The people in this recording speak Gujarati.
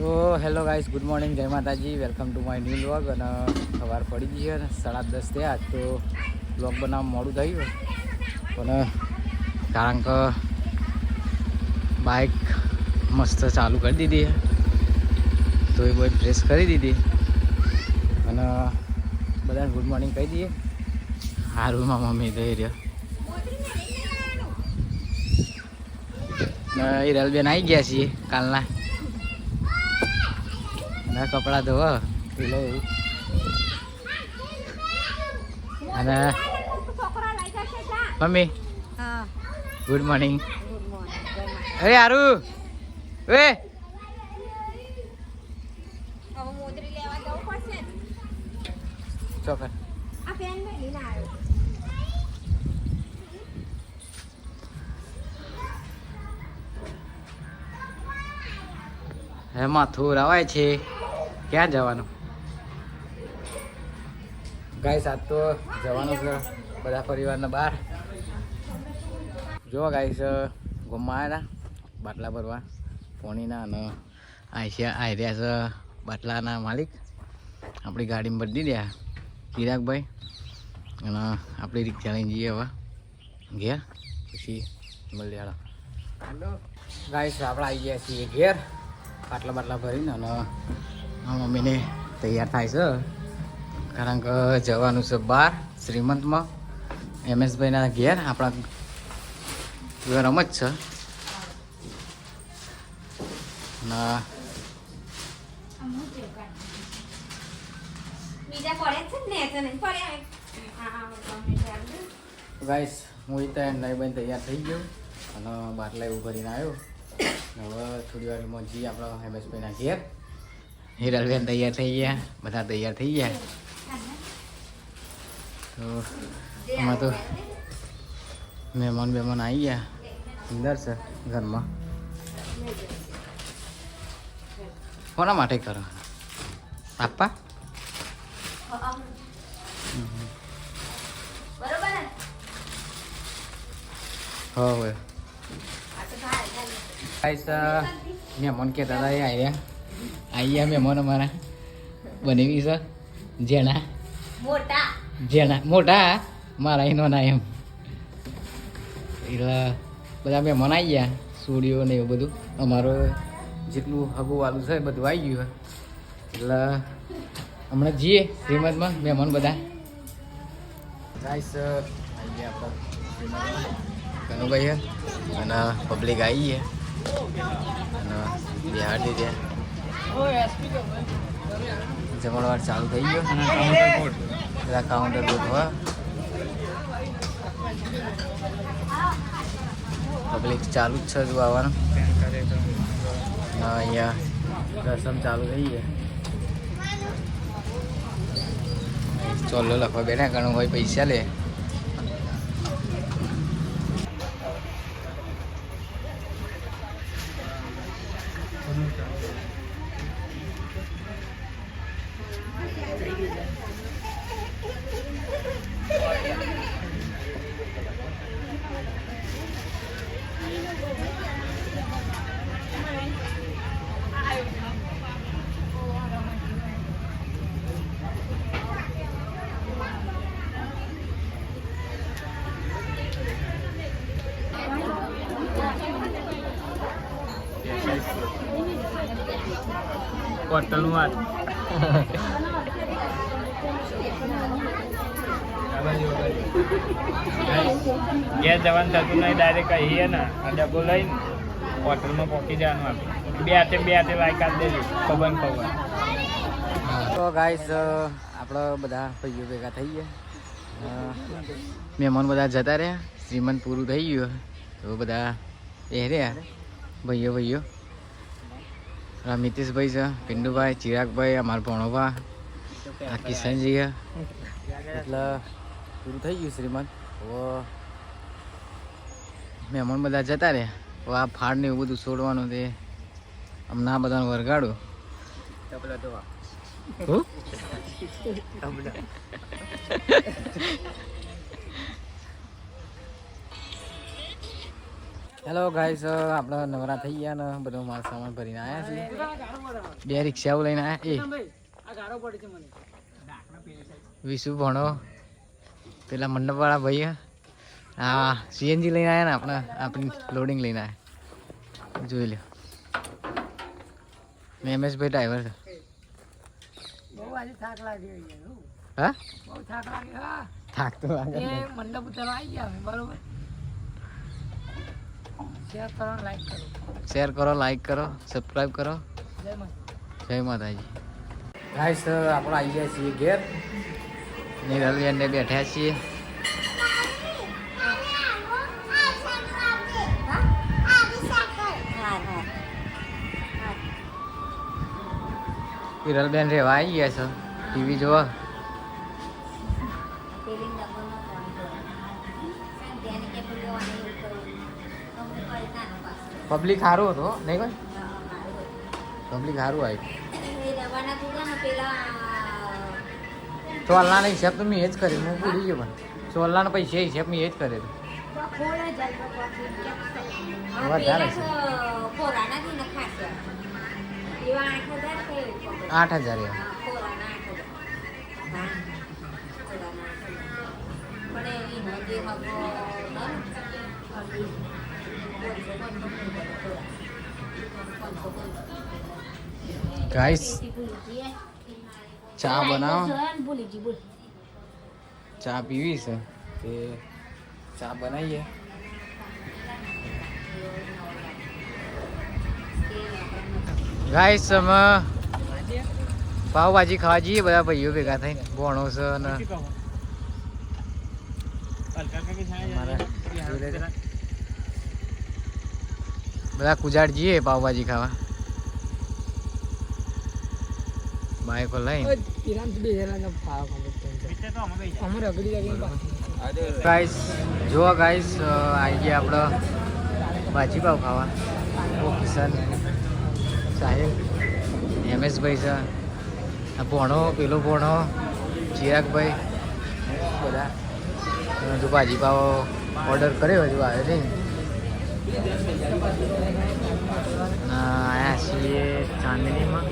તો હેલો ગાઈસ, ગુડ મોર્નિંગ, જય Mataji. Welcome to my new vlog. અને સવાર પડી ગઈ છે સાડા દસ થયા, તો વ્લોગ બનાવવા મોડું થયું પણ કારણ કે બાઇક મસ્ત ચાલુ કરી દીધી તો એ બધી પ્રેસ કરી દીધી. અને બધાને ગુડ મોર્નિંગ કહી દઈએ. હારુમાં મમ્મી થઈ રહ્યો. એ રેલબેન આવી ગયા છીએ કાલના. ના કપડાં ધોવા. એવું અને મમ્મી ગુડ મોર્નિંગ અરે આરુ વે ને? ચોકર આ પેન લઈને આવ્યો હે થોર રવાય છે. ક્યાં જવાનું? ગાઈસ, આજ તો જવાનું છે બધા પરિવારના બહાર. જો ગાઈસ, ગોમમાં આવ્યા બાટલા ભરવા. પોણીના અને આઈસિયા આઈ રહ્યા છે બાટલાના માલિક. આપણી ગાડીમાં બદલી દીધા ચિરાગભાઈ અને આપણી રિક્ષા લઈને જઈએ હવે ઘેર પછી મળીએ હેલો ગાઈસ, આપણે આવી ગયા છીએ ઘેર. બાટલા બાટલા ભરીને અને મમ્મીને તૈયાર થાય છે. કારણ કે જવાનું છે બહાર શ્રીમંતમાં. એમએસભાઈના ઘેર આપણા ઘર રમ જ છે. ગાઈસ હું ત્યાં નહીં બન તૈયાર થઈ ગયો અને બાટલા એવું ભરીને આવ્યો. હવે થોડી વારમાં જઈએ આપણા એમએસભાઈના ઘેર હિરલબેન તૈયાર થઈ ગયા બધા તૈયાર થઈ ગયા. તો આમાં તો મહેમાન બેમાન આવી ગયા. અંદર છે ઘરમાં. કોના માટે કરો? પાપા હવે મહેમાન કહેતા હતા એ આવ્યા આવી ગયા મહેમાન અમારા બનેવી છે જેણા મોટા જેણા મોટા મારા એનો ના એમ એટલે બધા મહેમાન આવી ગયા સુડીઓ ને એવું બધું અમારો જેટલું હગું વાલું છે બધું આવી ગયું એટલે હમણાં જઈએ શ્રીમદમાં મહેમાન બધા ગાઈસ આવી ગયા આપણે કનુભાઈ અને પબ્લિક આવી છે અને બિહાર દીધે જમણવાર ચાલુ થઈ ગયો. બધા કાઉન્ટર ગોઠવા પબ્લિક ચાલુ જ છે જો આવવાનું. અને અહીંયા દર્શન ચાલુ થઈ ગયા. ચોલો લખવા બેઠા ઘણું હોય પૈસા લે. હોટલનું વાત. ગેસ જવાનું થતું નહીં ડાયરેક્ટ કહીએ ને ડબ્બો લઈને હોટલમાં પહોંચી જવાનું આપણે બે હાથે બે હાથે આપી દેજો, ખબર ખબર. તો ગાઈસ આપણે બધા ભાઈઓ ભેગા થઈ ગયા. મહેમાન બધા જતા રહ્યા, શ્રીમંત પૂરું થઈ ગયું. તો બધા એ રહ્યા, ભાઈઓ ભાઈઓ. આ મિતેશભાઈ છે પિંડુભાઈ ચિરાગભાઈ અમારા ભણોભા આ કિશનજી છે એટલે પૂરું થઈ ગયું શ્રીમદ હવે મહેમાન બધા જતા રહ્યા. હવે આ ફાળને એવું બધું છોડવાનું તે આમ ના બધાને વરગાડું. હું? હેલો ગાઈસ આપણે નવરા થઈ ગયા ને બધો માલ સામાન ભરીને આવ્યા છીએ. બે રિક્ષાઓ લઈને આવ્યા એ. વિશુ ભણો. પેલા મંડપવાળા ભાઈ હા સીએનજી લઈને આવ્યા ને આપણે આપણી લોડિંગ લઈને આવ્યા જોઈ લો મેં એમએસભાઈ ડ્રાઈવર છે. થાક હા. થાક હા તો લાગે. મંડપ ઉતરવા આવી ગયા બરોબર. શેર કરો લાઈક કરો. શેર કરો લાઈક કરો સબસ્ક્રાઈબ કરો. જય માતા જય માતાજી. ગાઈસ આપણે આવી ગયા છીએ ઘેર. નિરલબેનને બેઠા છીએ. હા હા હિરલબેન રેવા આવી ગયા છો? ટીવી જોવા? પબ્લિક સારું હતો નહીં કોઈ? પબ્લિક સારું આવ્યું ચોલના હિસાબ તો મેં એ જ કર્યું હું ભૂલી ગયો પણ. ચોલના પૈસા હિસાબ, મેં એ જ કર્યો ફોન જ હતો પછી કે વધારે છે. આઠ હજાર કે ગાઈસ ચા બનાવો. ચા પીવી છે? તે ચા બનાવીએ. ગાઈસ અમે પાવભાજી ખાવા જઈએ બધા ભાઈઓ ભેગા થઈને. ભણો છે અને. બધા કુજાડ જઈએ પાવભાજી ખાવા. બાઈકો લઈ ગાઈસ જો ગાઈસ આવી ગયા આપણે ભાજી પાવ ખાવા. ઓ કિશન સાહેબ એમએસભાઈ છે. આ ભોણો પેલો ભોણો ચિરાગભાઈ બધા. હજુ ભાજી પાવ ઓર્ડર કર્યો હજુ આવ્યો નહીં. આયા છીએ ચાંદનીમાં.